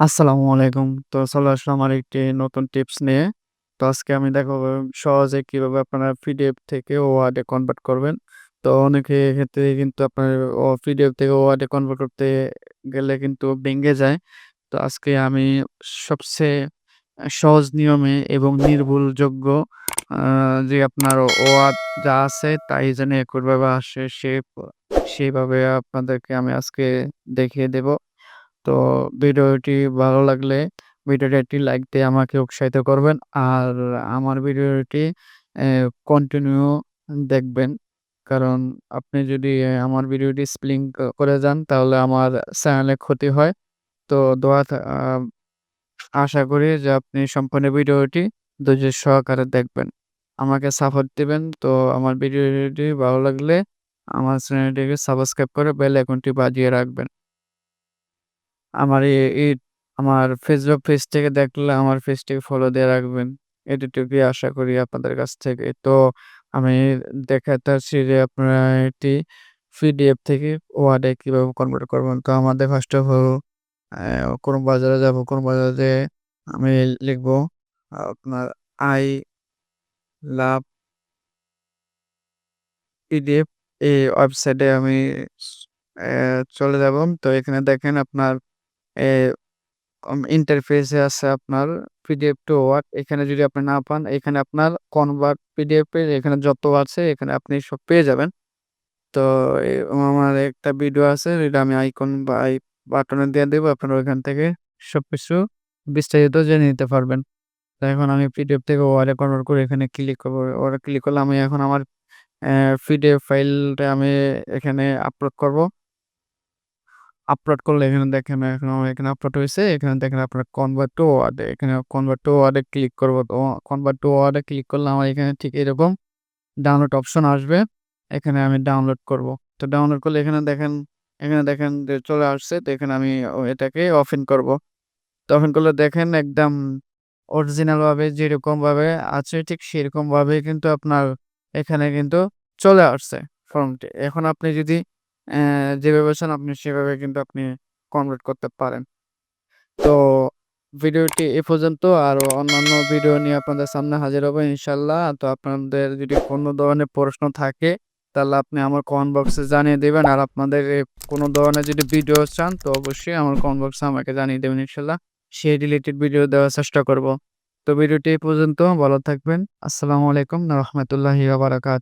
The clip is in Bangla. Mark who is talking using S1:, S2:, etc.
S1: আসসালামু আলাইকুম। তো চলে আসলাম আরেকটি নতুন টিপস নিয়ে। তো আজকে আমি দেখাবো সহজে কীভাবে আপনারা পিডিএফ থেকে ওয়ার্ড কনভার্ট করবেন। তো অনেকে ক্ষেত্রে কিন্তু আপনার পিডিএফ থেকে ওয়ার্ড কনভার্ট করতে গেলে কিন্তু ভেঙে যায়। তো আজকে আমি সবচেয়ে সহজ নিয়মে এবং নির্ভুলযোগ্য যে আপনার ওয়ার্ড যা আছে তাই যেন একুরেটভাবে আসে সে সেভাবে আপনাদেরকে আমি আজকে দেখিয়ে দেব। তো ভিডিওটি ভালো লাগলে ভিডিওটি একটি লাইক দিয়ে আমাকে উৎসাহিত করবেন। আর আমার ভিডিওটি কন্টিনিউ দেখবেন। কারণ আপনি যদি আমার ভিডিওটি স্প্লিং করে যান, তাহলে আমার চ্যানেলে ক্ষতি হয়। তো দোয়া আশা করি যে আপনি সম্পূর্ণ ভিডিওটি ধৈর্য সহকারে দেখবেন। আমাকে সাপোর্ট দিবেন। তো আমার ভিডিওটি ভালো লাগলে আমার চ্যানেলটিকে সাবস্ক্রাইব করে বেল আইকনটি বাজিয়ে রাখবেন। আমার এই আমার ফেসবুক পেজ থেকে দেখলে আমার পেজটিকে ফলো দিয়ে রাখবেন। এতটুকুই আশা করি আপনাদের কাছ থেকে। তো আমি দেখাতেছি যে আপনারা এটি পিডিএফ থেকে ওয়ার্ড কীভাবে কনভার্ট করবেন। তো আমাদের ফার্স্ট অফ অল কোনো বাজারে যাব। কোনো বাজারে আমি লিখব, আপনার আই লাভ পিডিএফ এই ওয়েবসাইটে আমি চলে যাব। তো এখানে দেখেন আপনার ইন্টারফেসে আছে আপনার পিডিএফ টু ওয়ার্ড। এখানে যদি আপনি না পান, এখানে আপনার কনভার্ট পিডিএফ এর এখানে যত আছে, এখানে আপনি সব পেয়ে যাবেন। তো আমার একটা ভিডিও আছে, এটা আমি আইকন বা আই বাটনে দিয়ে দেব। আপনারা ওইখান থেকে সবকিছু বিস্তারিত জেনে নিতে পারবেন। তো এখন আমি পিডিএফ থেকে ওয়ার্ডে কনভার্ট করে এখানে ক্লিক করব। ওয়ার্ডে ক্লিক করলে আমি এখন আমার পিডিএফ ফাইলটা আমি এখানে আপলোড করব। আপলোড করলে এখানে দেখেন, এখন এখানে আপলোড হয়েছে এখানে দেখেন আপনার কনভার্ট টু ওয়ার্ড এখানে কনভার্ট টু ওয়ার্ডে ক্লিক করব। কনভার্ট টু ওয়ার্ডে ক্লিক করলে আমার এখানে ঠিক এরকম ডাউনলোড অপশন আসবে। এখানে আমি ডাউনলোড করব। তো ডাউনলোড করলে এখানে দেখেন এখানে দেখেন যে চলে আসছে। তো এখানে আমি এটাকে ওপেন করব। তো ওপেন করলে দেখেন একদম অরিজিনালভাবে যেরকমভাবে আছে, ঠিক সেরকমভাবেই কিন্তু আপনার এখানে কিন্তু চলে আসছে ফর্মটি। এখন আপনি যদি যেভাবে চান আপনি, সেভাবে কিন্তু আপনি কনভার্ট করতে পারেন। তো ভিডিওটি এ পর্যন্ত আরও অন্যান্য ভিডিও নিয়ে আপনাদের সামনে হাজির হব ইনশাল্লাহ তো আপনাদের যদি কোনো ধরনের প্রশ্ন থাকে, তাহলে আপনি আমার কমেন্ট বক্সে জানিয়ে দেবেন আর আপনাদের কোনো ধরনের যদি ভিডিও চান, তো অবশ্যই আমার কমেন্ট বক্সে আমাকে জানিয়ে দেবেন ইনশাল্লাহ সেই রিলেটেড ভিডিও দেওয়ার চেষ্টা করব। তো ভিডিওটি এই পর্যন্ত ভালো থাকবেন। আসসালামু আলাইকুম রাহমাতুল্লাহি ওয়া বারাকাতুহু।